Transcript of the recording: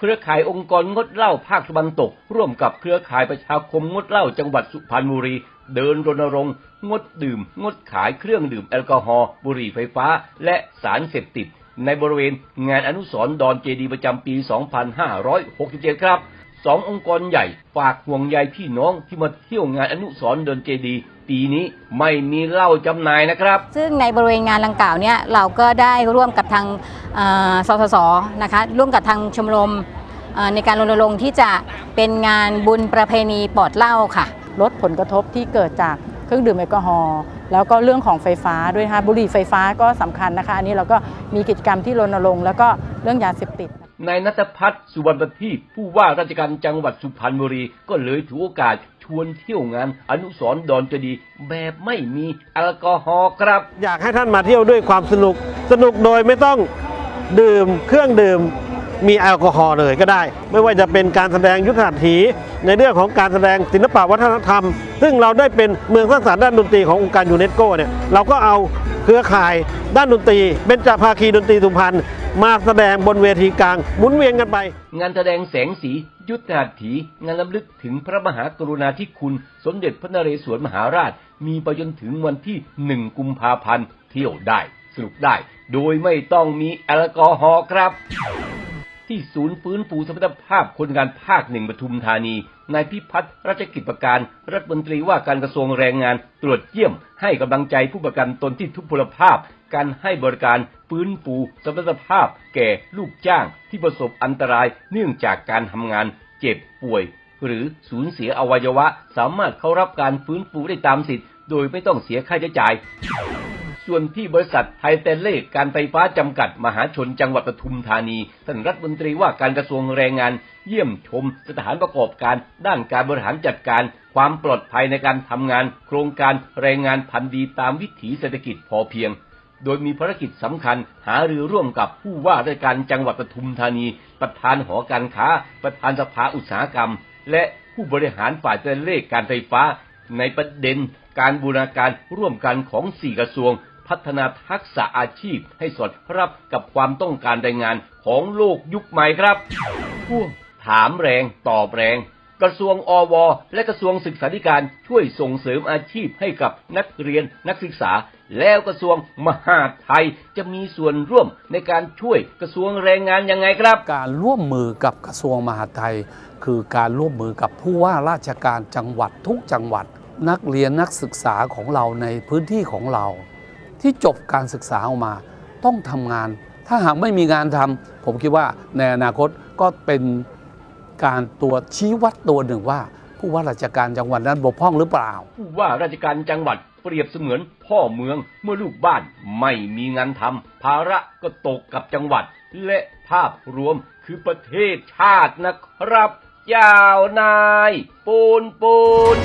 เครือข่ายองค์กรงดเหล้าภาคตะวันตก ร่วมกับเครือข่ายประชาคมงดเหล้าจังหวัดสุพรรณบุรี เดินรณรงค์ งดดื่ม งดขายเครื่องดื่มแอลกอฮอล์บุหรี่ไฟฟ้า และสารเสพติด ในบริเวณงานอนุสรณ์ดอนเจดีประจำปี 2567 ครับสององค์กรใหญ่ฝากห่วงใยพี่น้องที่มาเที่ยวงานอนุสรณ์ดอนเจดีปีนี้ไม่มีเหล้าจำหน่ายนะครับ ซึ่งในบริเวณงานดังกล่าวเนี่ยเราก็ได้ร่วมกับทาง สสสนะคะร่วมกับทางชมรมเอ่อในการรณรงค์ที่จะเป็นงานบุญประเพณีปลอดเหล้าค่ะ ลดผลกระทบที่เกิดจากเครื่องดื่มแอลกอฮอล์แล้วก็เรื่องของไฟฟ้าด้วยนะคะบุหรี่ไฟฟ้าก็สำคัญนะคะ อันนี้เราก็มีกิจกรรมที่รณรงค์แล้วก็เรื่องยาเสพติดนายนัทพัฒน์สุวรรณประทีปผู้ว่าราชการจังหวัดสุพรรณบุรี ก็เลยถือโอกาสชวนเที่ยวงาน อนุสรณ์ดอนเจดีย์แบบไม่มีแอลกอฮอล์ครับ อยากให้ท่านมาเที่ยวด้วยความสนุก สนุกโดยไม่ต้อง ดื่มเครื่องดื่มมีแอลกอฮอล์เลยก็ได้ ไม่ว่าจะเป็นการแสดงยุทธหัตถี ในเรื่องของการแสดงศิลปะวัฒนธรรม ซึ่งเราได้เป็นเมืองสร้างสรรค์ด้านดนตรีขององค์การยูเนสโกเนี่ยเราก็เอาเครือข่ายด้านดนตรีเป็นจภาคีดนตรีสุพรรณมาแสดงบนเวทีกลางหมุนเวียนกันไป งานแสดงแสงสียุทธหัตถี งานลำลึกถึงพระมหากรุณาธิคุณ สมเด็จพระนเรศวรมหาราช มีไปจนถึงวันที่หนึ่งกุมภาพันธ์เที่ยวได้ สนุกได้ โดยไม่ต้องมีแอลกอฮอล์ครับ ที่ศูนย์ฟื้นฟูสมรรถภาพคนงานภาคหนึ่งปทุมธานีนายพิพัฒน์รัชกิจประการ รัฐมนตรีว่าการกระทรวงแรงงานตรวจเยี่ยม ให้กำลังใจผู้ประกันตนที่ทุพพลภาพ การให้บริการฟื้นฟูสมรรถภาพ แก่ลูกจ้างที่ประสบอันตรายเนื่องจากการทำงานเจ็บป่วย หรือสูญเสียอวัยวะ สามารถเข้ารับการฟื้นฟูได้ตามสิทธิ์ โดยไม่ต้องเสียค่าใช้จ่าย ส่วนที่บริษัทไทเทเล่การไฟฟ้าจำกัดมหาชนจังหวัดปทุมธานีท่านรัฐมนตรีว่าการกระทรวงแรงงาน เยี่ยมชมสถานประกอบการ ด้านการบริหารจัดการ ความปลอดภัยในการทำงาน โครงการแรงงานพันธีตามวิถีเศรษฐกิจพอเพียง โดยมีภารกิจสำคัญหารือร่วมกับผู้ว่าราชการจังหวัดปทุมธานี ประธานหอการค้า ประธานสภาอุตสาหกรรม และผู้บริหารฝ่ายเจริญเลขการไฟฟ้า ในประเด็นการบูรณาการร่วมกันของสี่กระทรวง พัฒนาทักษะอาชีพให้สอดรับกับความต้องการแรงงานของโลกยุคใหม่ครับพ่วงถามแรงตอบแรง กระทรวงอว และกระทรวงศึกษาธิการช่วยส่งเสริมอาชีพให้กับนักเรียนนักศึกษา แล้วกระทรวงมหาดไทยจะมีส่วนร่วมในการช่วยกระทรวงแรงงานยังไงครับ การร่วมมือกับกระทรวงมหาดไทย คือการร่วมมือกับผู้ว่าราชการจังหวัดทุกจังหวัด นักเรียนนักศึกษาของเราในพื้นที่ของเรา ที่จบการศึกษาออกมาต้องทำงาน ถ้าหากไม่มีงานทำผมคิดว่าในอนาคตก็เป็นการตัวชี้วัดตัวหนึ่งว่า ผู้ว่าราชการจังหวัดนั้นบกพร่องหรือเปล่า ผู้ว่าราชการจังหวัดเปรียบเสมือนพ่อเมืองเมื่อลูกบ้านไม่มีงานทำภาระก็ตกกับจังหวัด และภาพรวมคือประเทศชาตินะครับ ยาวนาย ปูนปูน